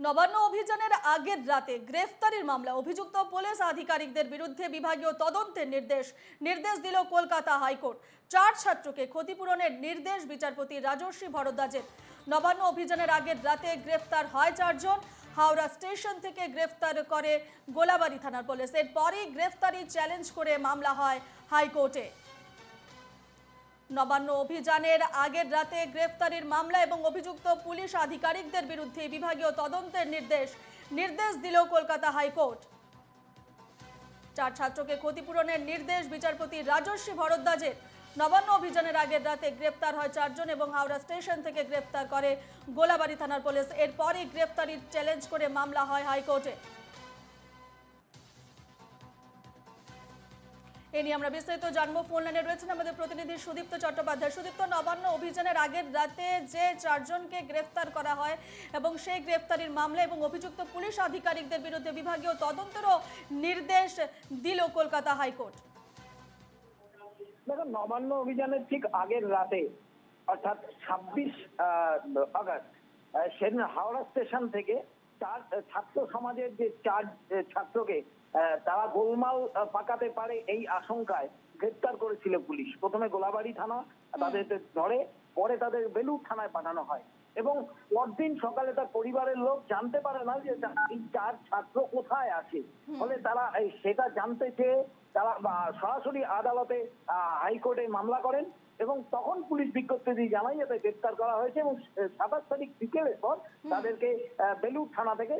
নবান্ন অভিযানের আগের রাতে গ্রেফতারির মামলা। অভিযুক্ত পুলিশ আধিকারিকদের বিরুদ্ধে বিভাগীয় তদন্তের নির্দেশ নির্দেশ দিল কলকাতা হাইকোর্ট। চার ছাত্রকে ক্ষতিপূরণের নির্দেশ বিচারপতি রাজর্ষি ভরদ্বাজের। নবান্ন অভিযানের আগের রাতে গ্রেফতার হয় চারজন। হাওড়া স্টেশন থেকে গ্রেফতার করে গোলাবাড়ি থানার পুলিশ। এরপরই গ্রেফতারি চ্যালেঞ্জ করে মামলা হয় হাইকোর্টে। নবান্ন অভিযানের আগের রাতে গ্রেফতারির মামলা এবং অভিযুক্ত পুলিশ আধিকারিকদের বিরুদ্ধে বিভাগীয় তদন্তের নির্দেশ নির্দেশ দিল কলকাতা হাইকোর্ট। চার ছাত্রকে ক্ষতিপূরণের নির্দেশ বিচারপতি রাজস্বী ভরদ্বাজের। নবান্ন অভিযানের আগের রাতে গ্রেপ্তার হয় চারজন এবং হাওড়া স্টেশন থেকে গ্রেপ্তার করে গোলাবাড়ি থানার পুলিশ। এরপরই গ্রেফতারির চ্যালেঞ্জ করে মামলা হয় হাইকোর্টে। এ নিয়ে আমরা বিস্তারিত জানব। ফোন লাইনে রয়েছেন আমাদের প্রতিনিধি সুদীপ্ত চট্টোপাধ্যায়। সুদীপ্ত, নবান্ন অভিযানের আগের রাতে যে চারজনকে গ্রেফতার করা হয় এবং সেই গ্রেফতারির মামলা এবং অভিযুক্ত পুলিশ আধিকারিকদের বিরুদ্ধে বিভাগীয় তদন্তেরও নির্দেশ দিল কলকাতা হাইকোর্ট। দেখো নবান্ন অভিযানের ঠিক আগের রাতে, অর্থাৎ ছাব্বিশ আগস্ট সেদিন হাওড়া স্টেশন থেকে চার ছাত্র সমাজের যে চার ছাত্রকে আহ, তারা গোলমাল পাকাতে পারে এই আশঙ্কায় গ্রেপ্তার করেছিল পুলিশ। প্রথমে গোলাবাড়ি থানা তাদের ধরে পরে তাদের বেলুর থানায় পাঠানো হয়। এবং পরদিন সকালে তার পরিবারের লোক জানতে পারে না যে এই চার ছাত্র কোথায় আছে। ফলে তারা সেটা জানতে চেয়ে তারা সরাসরি আদালতে হাইকোর্টে মামলা করেন এবং তখন পুলিশ বিজ্ঞপ্তি দিয়ে জানায় যাতে গ্রেপ্তার করা হয়েছে এবং সাতাশ তারিখ বিকেলের পর তাদেরকে বেলুর থানা থেকে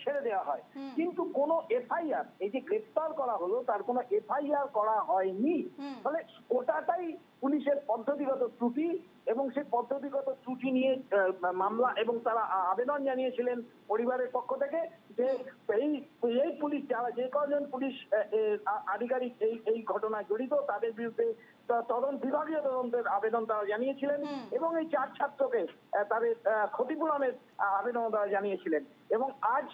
ছেড়ে দেওয়া হয়। কিন্তু কোনো এফআইআর এই যে গ্রেপ্তার করা হলো তার কোনো এফআইআর করা হয়নি। ফলে ওটাটাই পুলিশের পদ্ধতিগত ত্রুটি এবং সেই পদ্ধতিগত ত্রুটি নিয়ে মামলা এবং তারা আবেদন জানিয়েছিলেন পরিবারের পক্ষ থেকে যে এই এই পুলিশ যারা যে কজন পুলিশ আধিকারিক এই এই ঘটনায় জড়িত তাদের বিরুদ্ধে তদন্ত বিভাগীয় তদন্তের আবেদন তারা জানিয়েছিলেন এবং এই চার ছাত্রকে তাদের ক্ষতিপূরণের আবেদন তারা জানিয়েছিলেন। এবং আজ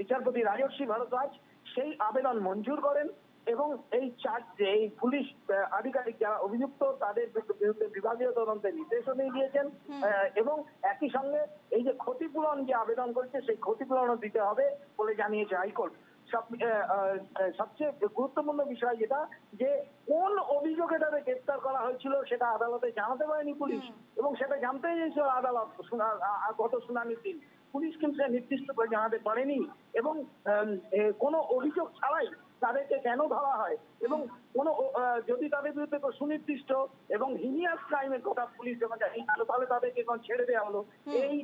বিচারপতি রাজস্বী ভারদ্বাজ সেই আবেদন মঞ্জুর করেন। এবং এই চার যে এই পুলিশ আধিকারিক যারা অভিযুক্ত তাদের বিরুদ্ধে বিভাগীয় তদন্তের নির্দেশও দিয়ে দিয়েছেন। এবং একই সঙ্গে এই যে ক্ষতিপূরণ যে আবেদন করেছে সেই ক্ষতিপূরণও দিতে হবে বলে জানিয়েছে হাইকোর্ট। সবচেয়ে গুরুত্বপূর্ণ বিষয় যেটা যে কোন অভিযোগে তাদের গ্রেপ্তার করা হয়েছিল সেটা আদালতে জানাতে পারেনি পুলিশ এবং সেটা জানতে চেয়েছিল আদালত গত শুনানির দিন। পুলিশ কিন্তু সে নির্দিষ্ট করে জানাতে পারেনি এবং কোনো অভিযোগ ছাড়াই তাদেরকে কেন ধরা হয়? এবং কোনো যদি তাদের বিরুদ্ধে সুনির্দিষ্ট এবং হিনিয়াস ক্রাইমের কথা পুলিশ যখন জানিয়েছিল তাহলে তাদেরকে এখন ছেড়ে দেওয়া হলো। এই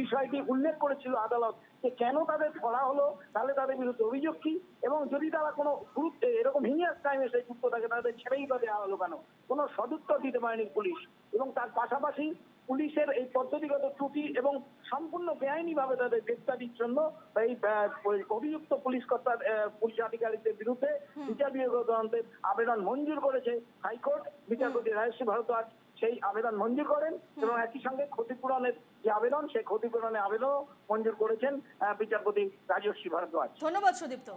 বিষয়টি উল্লেখ করেছিল আদালত যে কেন তাদের ধরা হলো তাহলে তাদের বিরুদ্ধে অভিযোগ কি? এবং যদি তারা কোনো গুরুত্ব এরকম হিনিয়াস ক্রাইমে সেই যুক্ত থাকে তাদের ছেড়েই বা দেওয়া হলো কেন? কোনো সদুত্তর দিতে পারেনি পুলিশ। এবং তার পাশাপাশি পুলিশের এই পদ্ধতিগত ত্রুটি এবং সম্পূর্ণ বেআইনিভাবে তাদের গ্রেপ্তারির জন্য এই অভিযুক্ত পুলিশ কর্তার পুলিশ আধিকারিকদের বিরুদ্ধে বিচার বিভাগীয় তদন্তের আবেদন মঞ্জুর করেছে হাইকোর্ট। বিচারপতি রাজশ্রী ভারদ্বাজ সেই আবেদন মঞ্জুর করেন এবং একই সঙ্গে ক্ষতিপূরণের যে আবেদন সেই ক্ষতিপূরণের আবেদনও মঞ্জুর করেছেন বিচারপতি রাজস্বী ভারদ্বাজ ধন্যবাদ সুদীপ্ত।